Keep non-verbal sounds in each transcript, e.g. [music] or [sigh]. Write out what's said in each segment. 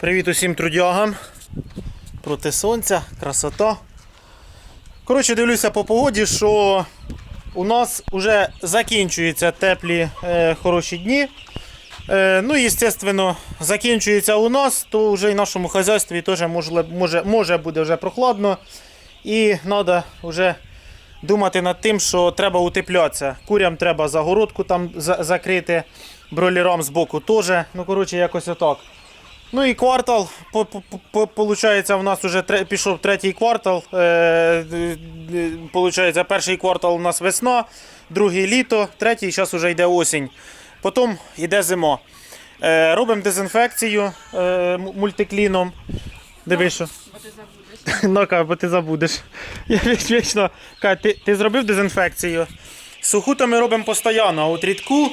Привіт усім трудягам. Проти сонця, красота. Коротше, дивлюся по погоді, що у нас вже закінчуються теплі е, хороші дні. Е, ну, і, звісно, закінчується у нас, то вже і нашому хазяйстві теж може, може, може буде вже прохладно. І треба вже думати над тим, що треба утеплятися. Курям треба загородку там за- закрити, бройлерам збоку теж. Ну, коротше, якось отак. Ну і квартал, по- по- по- получається, у нас вже пішов третій квартал. Е, е, е, Получається, перший квартал у нас весна, другий літо, третій зараз вже йде осінь. Потім йде зима. Робимо дезінфекцію мультикліном. Дивись, що. [laughs] Ну, ка, бо ти забудеш. [laughs] Я вічно. Ти, ти зробив дезінфекцію. Суху то ми робимо постійно, а от рідку.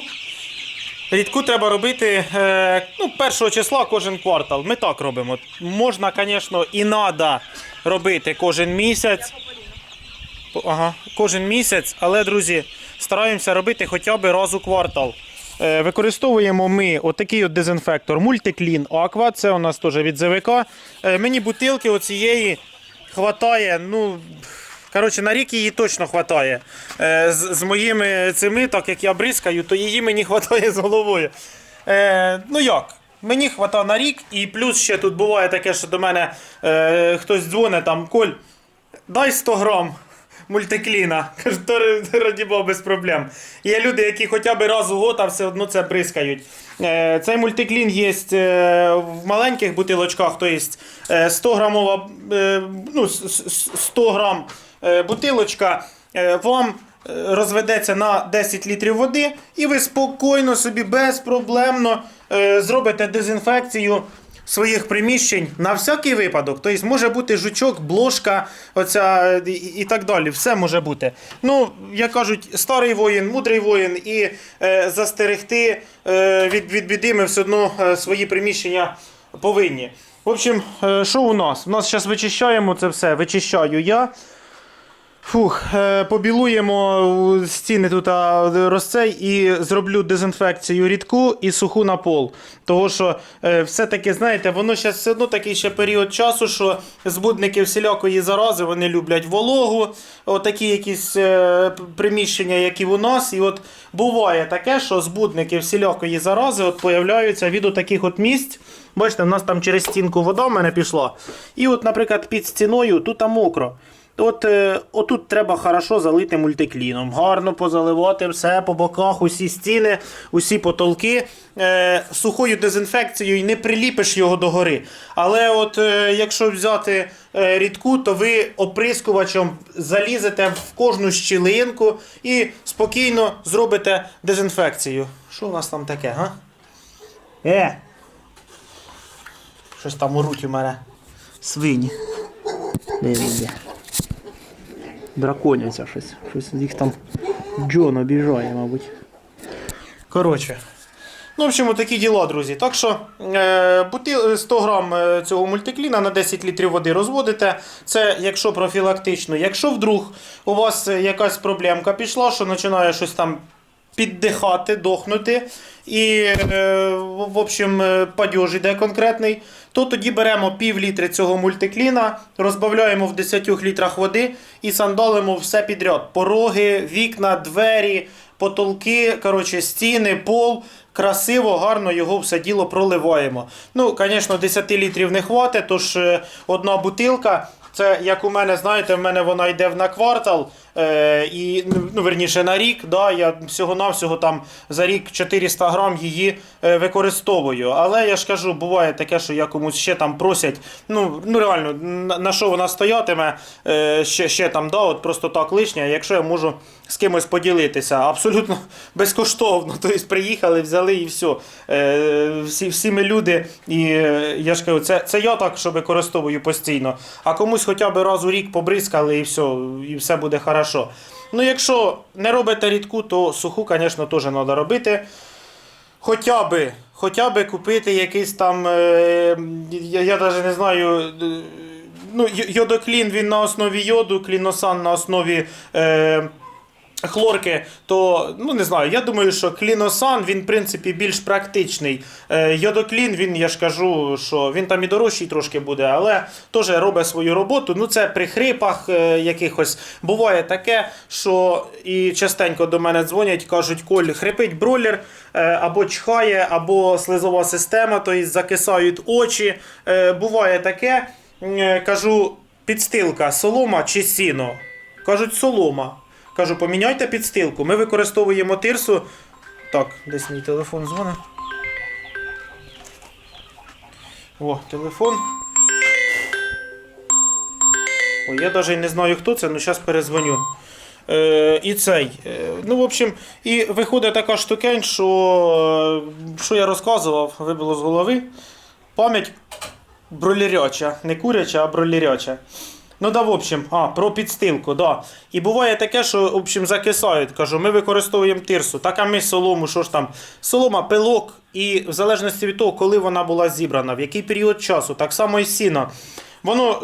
Рідку треба робити е, ну, першого числа кожен квартал. Ми так робимо. Можна, звісно, і треба робити кожен місяць. Ага, кожен місяць, але, друзі, стараємося робити хоча б раз у квартал. Е, використовуємо ми отакий от дезінфектор Multiclean Aqua. Це у нас теж від ЗВК. Е, мені бутилки оцієї хватає, ну. Коротше, на рік її точно хватає. Е, з, з моїми цими, так як я бризкаю, то її мені [laughs] хватає з головою. Е, ну як? Мені хватає на рік, і плюс ще тут буває таке, що до мене е, хтось дзвонить там, Коль, дай 100 грам мультикліна. [laughs] Кажу, то раді Бога, без проблем. Є люди, які хоча б раз у год, а все одно це бризкають. Е, цей мультиклін є е, в маленьких бутилочках, то є е, 100 грамова, е, ну, с- с- 100 грам е, бутилочка. Е, вам е, розведеться на 10 літрів води, і ви спокійно собі, безпроблемно е, зробите дезінфекцію своїх приміщень на всякий випадок. Тобто може бути жучок, блошка, оця е, і, так далі. Все може бути. Ну, як кажуть, старий воїн, мудрий воїн, і е, застерегти е, від, від біди ми все одно е, свої приміщення повинні. В общем, е, що у нас? У нас зараз вичищаємо це все. Вичищаю я. Фух, е, побілуємо стіни тут розцей і зроблю дезінфекцію рідку і суху на пол. Того що е, все-таки, знаєте, воно зараз все одно такий ще період часу, що збудники всілякої зарази вони люблять вологу, отакі якісь е, приміщення, які у нас. І от буває таке, що збудники всілякої зарази от появляються від таких от місць. Бачите, у нас там через стінку вода в мене пішла. І от, наприклад, під стіною тут мокро. От е, отут треба хорошо залити мультикліном. Гарно позаливати все по боках, усі стіни, усі потолки. Е, сухою дезінфекцією і не приліпиш його догори. Але от е, якщо взяти е, рідку, то ви оприскувачем залізете в кожну щілинку і спокійно зробите дезінфекцію. Що у нас там таке, га? Е! Щось там у мене. Свині. Де? Драконяться щось. Щось їх там Джон обіжає, мабуть. Коротше. Ну, в общем, такі діла, друзі. Так що е, бутил, 100 грам е, цього мультикліна на 10 літрів води розводите. Це якщо профілактично. Якщо вдруг у вас е, якась проблемка пішла, що починає щось там піддихати, дохнути, і е, в общем, е, падьож іде конкретний, то тоді беремо пів літри цього мультикліна, розбавляємо в 10 літрах води і сандалимо все підряд. Пороги, вікна, двері, потолки, коротше, стіни, пол. Красиво, гарно його все діло проливаємо. Ну, звісно, 10 літрів не хватить, тож е, одна бутилка. Це як у мене, знаєте, в мене вона йде на квартал, е, і, ну, верніше на рік. Да, я всього-навсього там за рік 400 грам її е, використовую. Але я ж кажу, буває таке, що я комусь ще там просять. Ну, ну реально, на, що вона стоятиме, е, ще, ще там, да, от просто так лишня, якщо я можу з кимось поділитися. Абсолютно [laughs] безкоштовно. Тобто приїхали, взяли і все. Е, всі, всі ми люди, і е, я ж кажу, це, це я так, що використовую постійно. А комусь хоча б раз у рік побризкали і все, і все буде хорошо. Ну, якщо не робите рідку, то суху, звісно, теж треба робити. Хоча би, хоча би купити якийсь там, е, я, я навіть не знаю. е, Ну, йодоклін він на основі йоду, кліносан на основі е, хлорки, то ну не знаю. Я думаю, що кліносан він в принципі більш практичний. Е, Йодоклін, він я ж кажу, що він там і дорожчий трошки буде, але теж робить свою роботу. Ну це при хрипах е, якихось буває таке, що і частенько до мене дзвонять, кажуть, Коль, хрипить бролер, е, або чхає, або слизова система, тобто закисають очі. Буває таке. Кажу, підстилка, солома чи сіно? Кажуть, солома. Кажу, поміняйте підстилку. Ми використовуємо тирсу. Так, десь мій телефон дзвонить. О, телефон. Ой, я навіть не знаю, хто це, але зараз перезвоню. Е, і цей. Е, ну, в общем, і виходить така штукень, що, е, що я розказував, вибило з голови. Пам'ять бролеряча. Не куряча, а бролеряча. Ну да, в общем, а, про підстилку, да. І буває таке, що в общем, закисають. Кажу, ми використовуємо тирсу. Так, а ми солому, що ж там? Солома, пилок, і в залежності від того, коли вона була зібрана, в який період часу, так само і сіно. Воно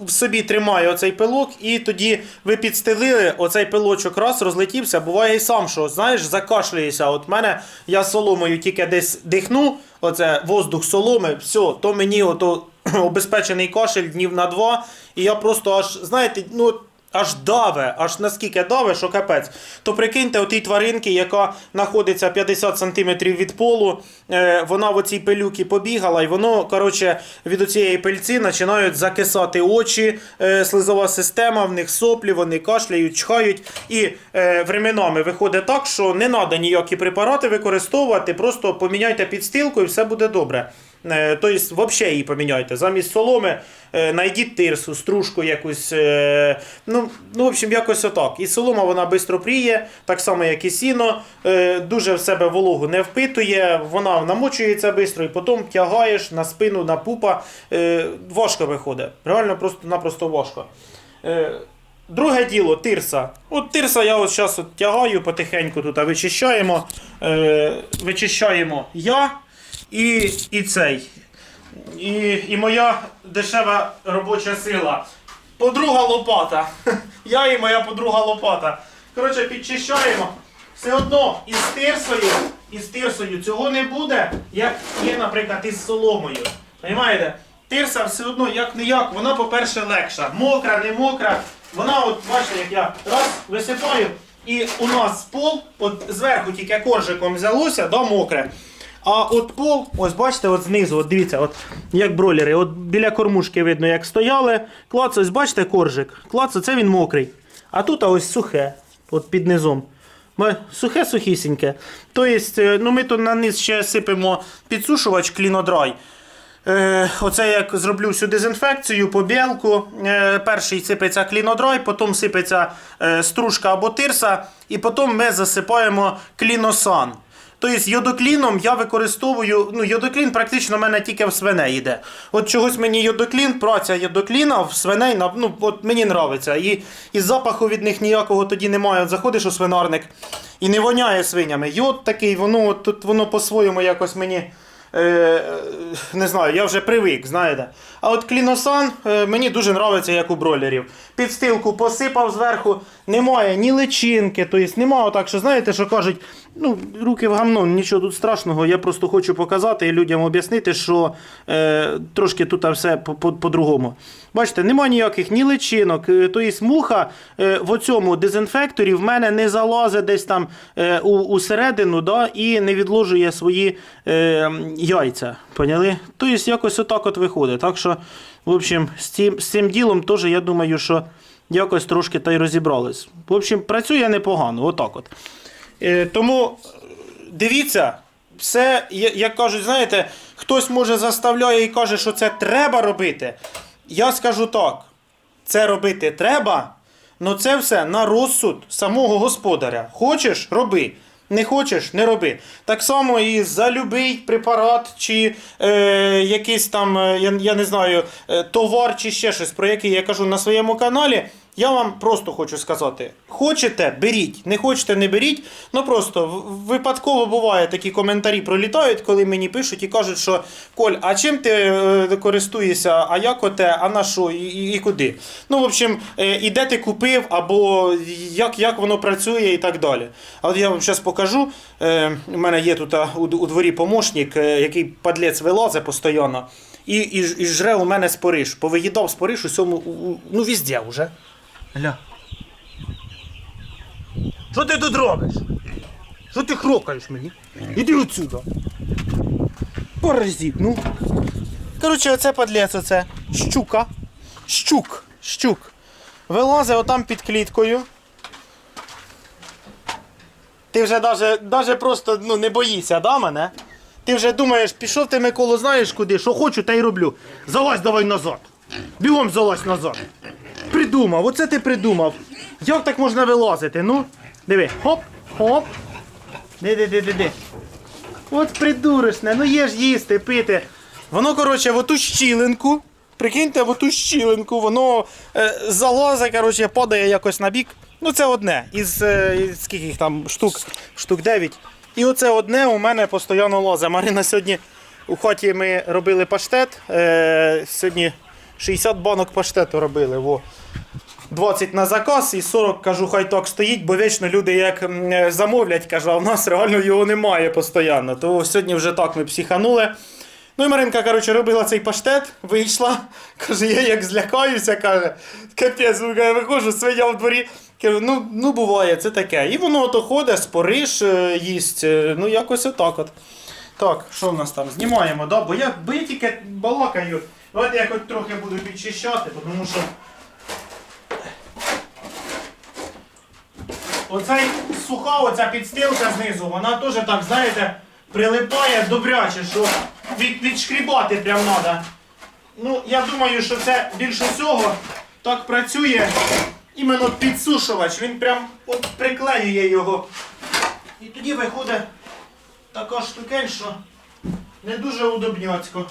в собі тримає оцей пилок, і тоді ви підстелили, оцей пилочок раз розлетівся. Буває і сам, що знаєш, закашлюєшся. От мене я соломою тільки десь дихну, оце воздух соломи, все, то мені ото [clears throat] обезпечений кашель днів на два, і я просто аж, знаєте, ну. Аж даве, аж наскільки даве, що капець. То прикиньте, отій тваринки, яка знаходиться 50 см від полу, е, вона в оцій пилюці побігала, і воно, коротше, від оцієї пильці починають закисати очі, е, слизова система, в них соплі, вони кашляють, чхають. І е, временами виходить так, що не треба ніякі препарати використовувати, просто поміняйте підстилку і все буде добре. Е, Тобто, взагалі її поміняйте. Замість соломи е, знайдіть тирсу, стружку якусь. е, Ну, ну, в общем, якось отак. І солома вона швидко пріє, так само, як і сіно. е, Дуже в себе вологу не впитує, вона намочується швидко і потім тягаєш на спину, на пупа. Е, Важко виходить. Реально просто-напросто важко. Е, Друге діло, тирса. От тирса я ось зараз от тягаю потихеньку тут, вичищаємо. Е, вичищаємо я і, і цей. І, і моя дешева робоча сила. Подруга лопата. [laughs] Я і моя подруга лопата. Коротше, підчищаємо. Все одно із тирсою, із тирсою цього не буде, як є, наприклад, із соломою. Понимаєте? Тирса все одно як не як, вона, по-перше, легша. Мокра, не мокра. Вона, от бачите, як я раз висипаю, і у нас пол, от зверху тільки коржиком взялося, да, мокре. А от пол, ось бачите, от знизу, от дивіться, от як бролери, от біля кормушки видно, як стояли. Клац, ось бачите коржик. Клац, це він мокрий. А тут а ось сухе, от під низом. Ми- Сухе сухісіньке. Тобто, е, ну ми тут на низ ще сипемо підсушувач клінодрай. Е, оце як зроблю всю дезінфекцію, побілку. Е, перший сипеться клінодрай, потім сипеться е, стружка або тирса, і потім ми засипаємо кліносан. Тобто йодокліном я використовую, ну йодоклін практично в мене тільки в свиней йде. От чогось мені йодоклін, праця йодокліна в свиней, ну от мені подобається. І, і запаху від них ніякого тоді немає. От заходиш у свинарник і не воняє свинями. Йод такий, воно тут воно по-своєму якось мені. Е, не знаю, я вже привик, знаєте. А от кліносан е, мені дуже подобається, як у бройлерів. Підстилку посипав зверху, немає ні личинки, тобто немає так, що знаєте, що кажуть, ну, руки в гамно, нічого тут страшного. Я просто хочу показати і людям об'яснити, що е, трошки тут все по- по- по-другому. Бачите, немає ніяких ні личинок. Тобто муха е, в оцьому дезінфекторі в мене не залазить десь там е, у, усередину да, і не відложує свої е, яйця. Поняли? Тобто якось отак от виходить. Так що, в общем, з цим, з цим ділом теж я думаю, що якось трошки та й розібрались. В общем, працює непогано, отак от. Е, тому е, дивіться, все, як кажуть, знаєте, хтось може заставляє і каже, що це треба робити. Я скажу так: це робити треба, але це все на розсуд самого господаря. Хочеш роби. Не хочеш, не роби. Так само і за любий препарат, чи е, якийсь там, е, я, я не знаю, товар чи ще щось, про який я кажу на своєму каналі. Я вам просто хочу сказати: хочете, беріть, не хочете, не беріть. Ну просто випадково буває такі коментарі пролітають, коли мені пишуть і кажуть, що Коль, а чим ти е, користуєшся, а як оте, а на що і, і, і куди? Ну, в общем, е, і де ти купив, або як, як воно працює і так далі. А от я вам зараз покажу. Е, у мене є тут у, дворі помощник, який падлець вилазить постійно. І, і, і жре у мене спориш. Повиїдав спориш усьому, ну везде вже. Гля. Що ти тут робиш? Що ти хрокаєш мені? Іди отсюда. Паразит, ну. Коротше, оце падлець, оце щука. Щук. Щук. Вилазить отам під кліткою. Ти вже даже, даже просто ну, не боїшся, да, мене? Ти вже думаєш, пішов ти, Миколо, знаєш куди, що хочу, та й роблю. Залазь давай назад. Бігом залазь назад. Придумав, оце ти придумав. Як так можна вилазити? Ну, диви, хоп, хоп. Диди, диди, диди. От придурочне, ну є ж їсти, пити. Воно, коротше, в оту щілинку. Прикиньте, в оту щілинку, воно е, залазить, коротше, падає якось на бік. Ну, це одне. Із, е, скільки їх там штук, штук 9. І оце одне у мене постійно лазить. Марина сьогодні у хаті ми робили паштет. Е, сьогодні 60 банок паштету робили. Во. 20 на заказ і 40, кажу, хай так стоїть, бо вічно люди як е, замовлять, кажу, а в нас реально його немає постійно. То сьогодні вже так ми психанули. Ну і Маринка, коротше, робила цей паштет, вийшла, [laughs] каже, я як злякаюся, каже, капець, ну, я виходжу, свиня в дворі. Кажу, ну, ну буває, це таке. І воно ото ходить, спориш, е, їсть, е, ну якось отак от. Так, що в нас там? Знімаємо, да? бо, я, бо я тільки балакаю. Давайте я хоч трохи буду підчищати, тому що. Оцей суха, оця підстилка знизу, вона теж так, знаєте, прилипає добряче, що від, відшкрібати прям треба. Ну, я думаю, що це більше всього так працює іменно підсушувач. Він прям от приклеює його. І тоді виходить така штукень, що не дуже удобняцько.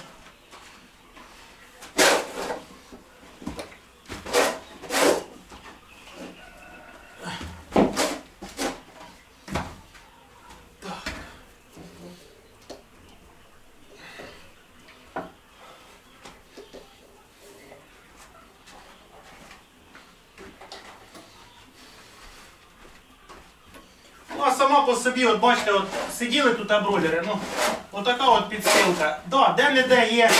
Сама по собі, от бачите, от сиділи тут бройлери, ну, отака от підстилка. Да, де-не-де є,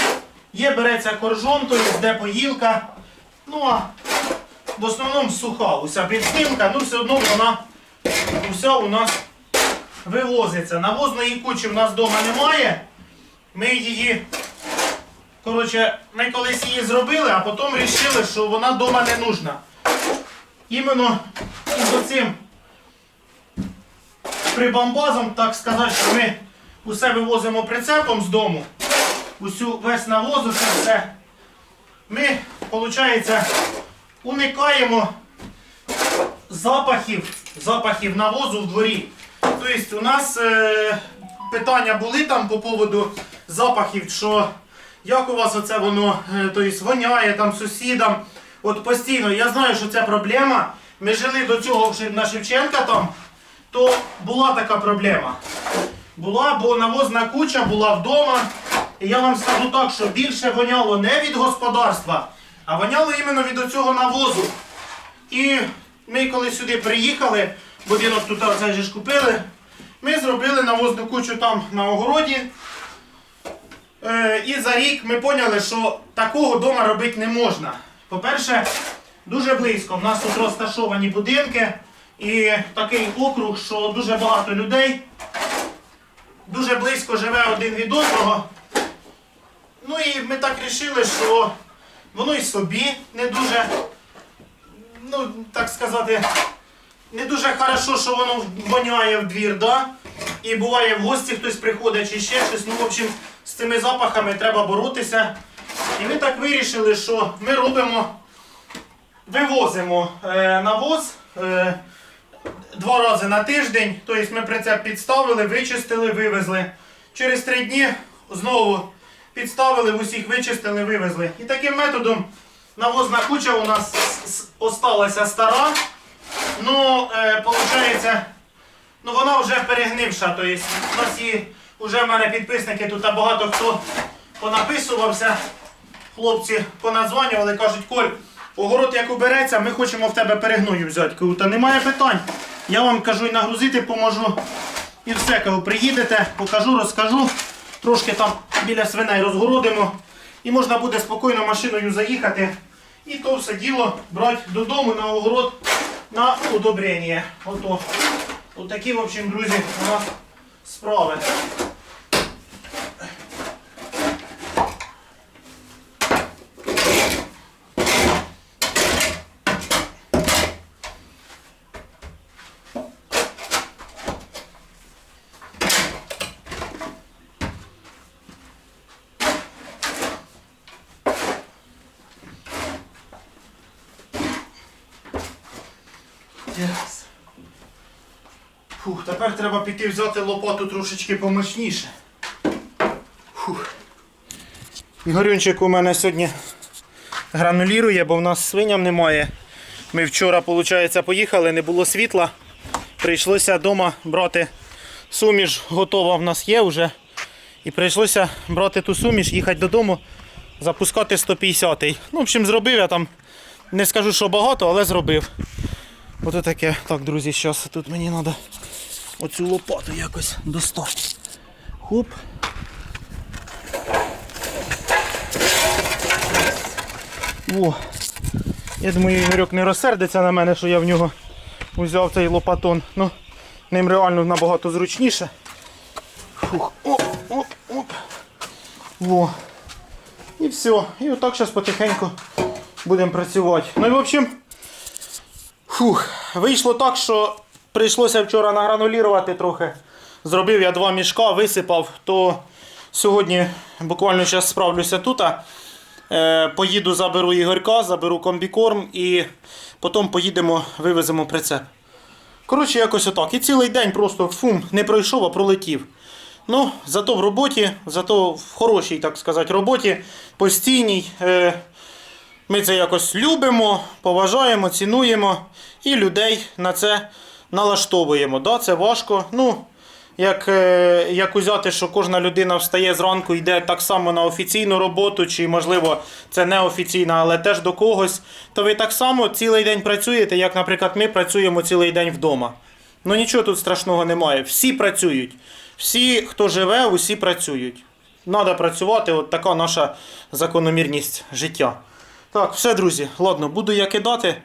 є береться коржон, то є, де поїлка. Ну а в основному суха уся підстилка, ну все одно вона уся у нас вивозиться. Навозної кучі в нас вдома немає. Ми її, коротше, ми колись її зробили, а потім вирішили, що вона вдома не нужна. Іменно із оцим прибамбазом, так сказати, що ми усе вивозимо прицепом з дому. Усю весь навоз, усе все. Ми, виходить, уникаємо запахів, запахів навозу в дворі. Тобто у нас е, питання були там по поводу запахів, що як у вас оце воно е, тобто, воняє там сусідам. От постійно, я знаю, що це проблема. Ми жили до цього на Шевченка там, то була така проблема. Була, бо навозна куча була вдома. І я вам скажу так, що більше воняло не від господарства, а воняло іменно від оцього навозу. І ми коли сюди приїхали, будинок тут оцей ж купили, ми зробили навозну кучу там на огороді. Е, і за рік ми поняли, що такого вдома робити не можна. По-перше, дуже близько. В нас тут розташовані будинки і такий округ, що дуже багато людей дуже близько живе один від одного. Ну і ми так вирішили, що воно і собі не дуже, ну, так сказати, не дуже хорошо, що воно воняє в двір, да? І буває в гості хтось приходить чи ще щось. Ну, в общем, з цими запахами треба боротися. І ми так вирішили, що ми робимо, вивозимо е, навоз е, два рази на тиждень. Тобто ми прицеп підставили, вичистили, вивезли. Через три дні знову підставили, усіх вичистили, вивезли. І таким методом навозна куча у нас осталася стара. Ну, е, ну вона вже перегнивша. Тобто, у нас і вже в мене підписники тут багато хто понаписувався. Хлопці понадзванювали, кажуть, Коль, огород як убереться, ми хочемо в тебе перегною взяти. Кажу, та немає питань. Я вам кажу і нагрузити поможу. І все, кажу, приїдете, покажу, розкажу. Трошки там біля свиней розгородимо. І можна буде спокійно машиною заїхати. І то все діло брати додому на огород на удобрення. Ото. Отакі, в общем, друзі, у нас справи. Фух, тепер треба піти взяти лопату трошечки помощніше. Фух. Ігорюнчик у мене сьогодні гранулірує, бо в нас свиням немає. Ми вчора, виходить, поїхали, не було світла. Прийшлося вдома брати суміш, готова в нас є вже. І прийшлося брати ту суміш, їхати додому, запускати 150-й. Ну, в общем, зробив я там, не скажу, що багато, але зробив. Ото таке. Так, друзі, зараз тут мені треба оцю лопату якось достати. Хоп. О. Я думаю, Ігорьок не розсердиться на мене, що я в нього взяв цей лопатон. Ну, ним реально набагато зручніше. Фух. Оп, оп, оп. Во. І все. І отак зараз потихеньку будемо працювати. Ну і в общем. Фух, вийшло так, що прийшлося вчора награнулірувати трохи. Зробив я два мішка, висипав, то сьогодні буквально зараз справлюся тут. Е, поїду, заберу Ігорька, заберу комбікорм і потім поїдемо, вивеземо прицеп. Коротше, якось отак. І цілий день просто фум, не пройшов, а пролетів. Ну, зато в роботі, зато в хорошій, так сказати, роботі, постійній. Е, ми це якось любимо, поважаємо, цінуємо і людей на це налаштовуємо. Да, це важко. Ну, як, е, як узяти, що кожна людина встає зранку, йде так само на офіційну роботу, чи, можливо, це не офіційна, але теж до когось, то ви так само цілий день працюєте, як, наприклад, ми працюємо цілий день вдома. Ну нічого тут страшного немає. Всі працюють. Всі, хто живе, усі працюють. Треба працювати, от така наша закономірність життя. Так, все, друзі, ладно, буду я кидати.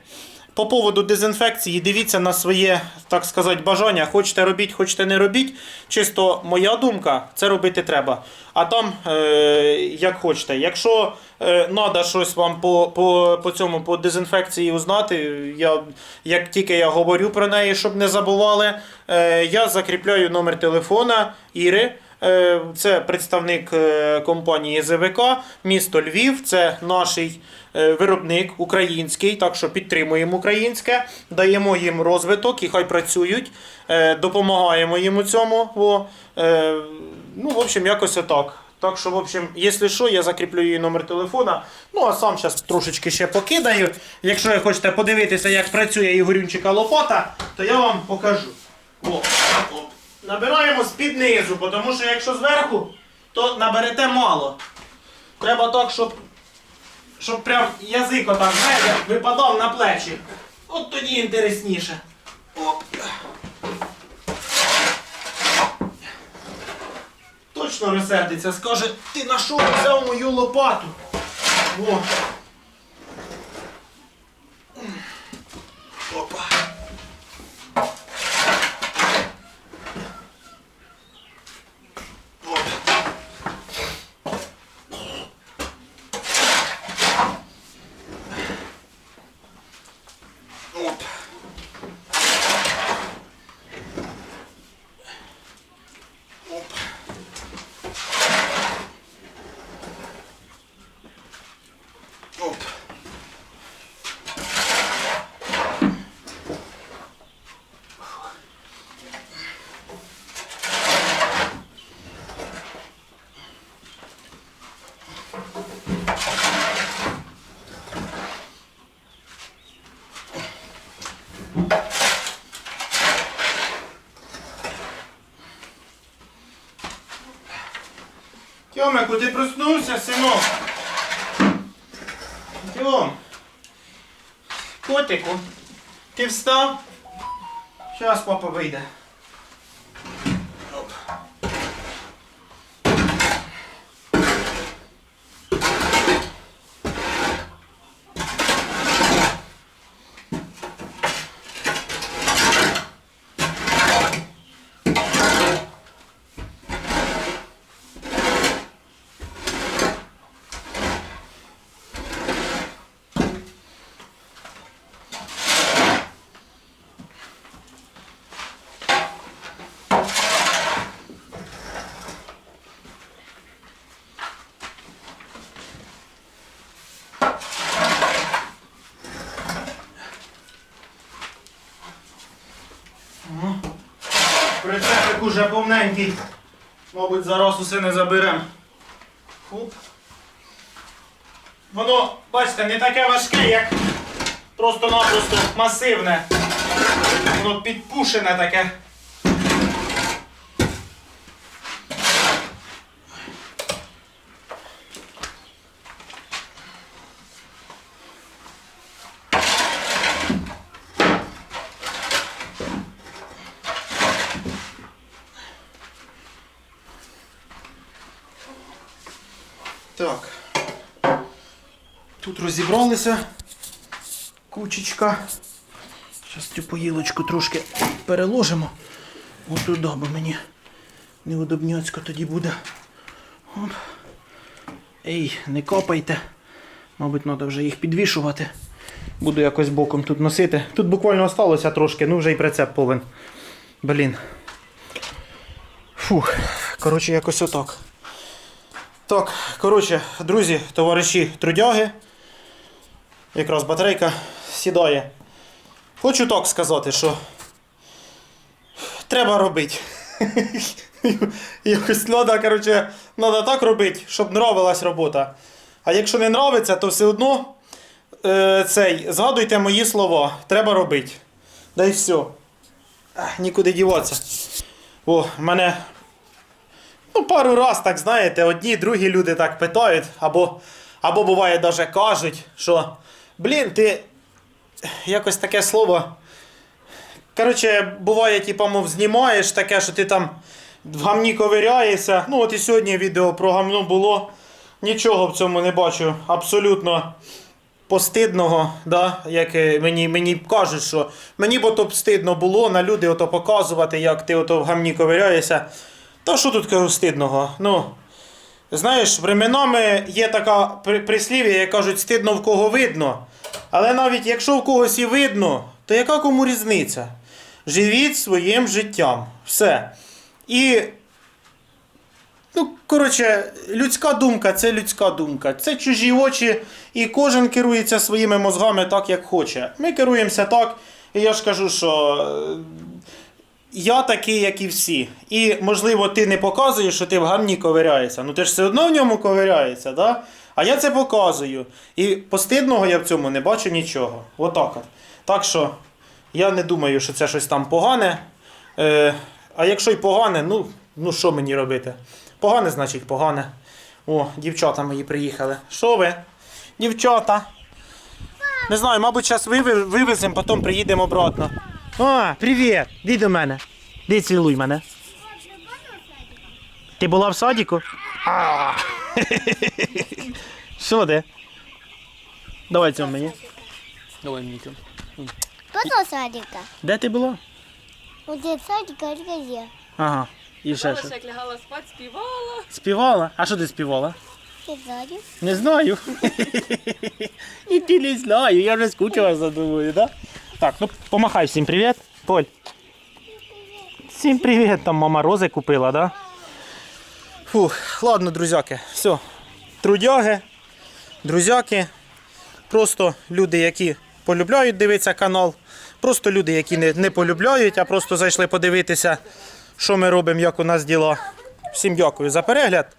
По поводу дезінфекції, дивіться на своє, так сказати, бажання. Хочете робіть, хочете не робіть. Чисто моя думка, це робити треба. А там, е, як хочете. Якщо треба щось вам по, по, по цьому по дезінфекції узнати, я, як тільки я говорю про неї, щоб не забували, е, я закріпляю номер телефона Іри. Е, Це представник е, компанії ЗВК, місто Львів. Це наш виробник український, так що підтримуємо українське, даємо їм розвиток і хай працюють, е, допомагаємо їм у цьому. О, е, Ну, в общем, якось отак. Так що, в общем, якщо що, я закріплю її номер телефона. Ну, а сам зараз трошечки ще покидаю. Якщо ви хочете подивитися, як працює Ігорюнчика лопата, то я вам покажу. О. Набираємо з-під тому що якщо зверху, то наберете мало. Треба так, щоб, щоб прям язик отак, знаєте, випадав на плечі. От тоді інтересніше. Оп. Точно розсердиться, скаже, ти нашов взяв мою лопату? О. Тьомику, ти проснувся, синок? Тьом. Котику, ти встав? Зараз папа вийде. Прицепик уже повненький. Мабуть, зараз усе не заберем. Хуп. Воно, бачите, не таке важке, як просто-напросто масивне. Воно підпушене таке. Так. Тут розібралися. Кучечка. Зараз цю поїлочку трошки переложимо. Отуди, бо мені неудобняцько тоді буде. Оп. Ей, не копайте. Мабуть, треба вже їх підвішувати. Буду якось боком тут носити. Тут буквально осталося трошки, ну вже і прицеп повен. Блін. Фух. Коротше, якось отак. Так, коротше, друзі, товариші трудяги. Якраз батарейка сідає. Хочу так сказати, що треба робити. [laughs] Якось треба, коротше, треба так робити, щоб нравилась робота. А якщо не нравиться, то все одно е, цей, згадуйте мої слова. Треба робити. Да і все. Нікуди діватися. О, мене Ну, пару раз, так знаєте, одні, другі люди так питають, або, або буває навіть кажуть, що блін, ти якось таке слово. Коротше, буває, типа, мов, знімаєш таке, що ти там в гамні ковиряєшся. Ну, от і сьогодні відео про гамну було. Нічого в цьому не бачу. Абсолютно постидного, да? як мені, мені кажуть, що мені б ото б стидно було на люди ото показувати, як ти ото в гамні ковиряєшся. Та що тут кажу стидного? Ну, знаєш, временами є така прислів'я, як кажуть, стидно в кого видно. Але навіть якщо в когось і видно, то яка кому різниця? Живіть своїм життям. Все. І. Ну, коротше, людська думка це людська думка. Це чужі очі, і кожен керується своїми мозгами так, як хоче. Ми керуємося так, і я ж кажу, що е, я такий, як і всі. І, можливо, ти не показуєш, що ти в гамні ковиряєшся. Ну ти ж все одно в ньому ковиряєшся, да? А я це показую. І постидного я в цьому не бачу нічого. Отак от. Так що я не думаю, що це щось там погане. Е, а якщо й погане, ну, ну що мені робити? Погане, значить погане. О, дівчата мої приїхали. Що ви? Дівчата. Не знаю, мабуть, зараз вивеземо, потім приїдемо обратно. О, привіт! Іди до мене. Іди цілуй мене. Ти була в садіку? Що де? Давай цьому мені. Давай мені цьому. Кто садика? Де ти була? У детсадика или где? Ага. І ще що? Як лягала спати, співала. Співала? А що ти співала? Детсадик. Не знаю. І ти не знаю, я вже скучила за тобою, да? Так, ну помахай всім привіт. Поль. Всім привіт, там мама рози купила, да? Фух, ладно, друзяки, все. Трудяги, друзяки. Просто люди, які полюбляють дивитися канал. Просто люди, які не, не полюбляють, а просто зайшли подивитися, що ми робимо, як у нас діла. Всім дякую за перегляд.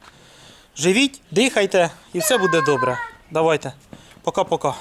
Живіть, дихайте і все буде добре. Давайте. Пока-пока.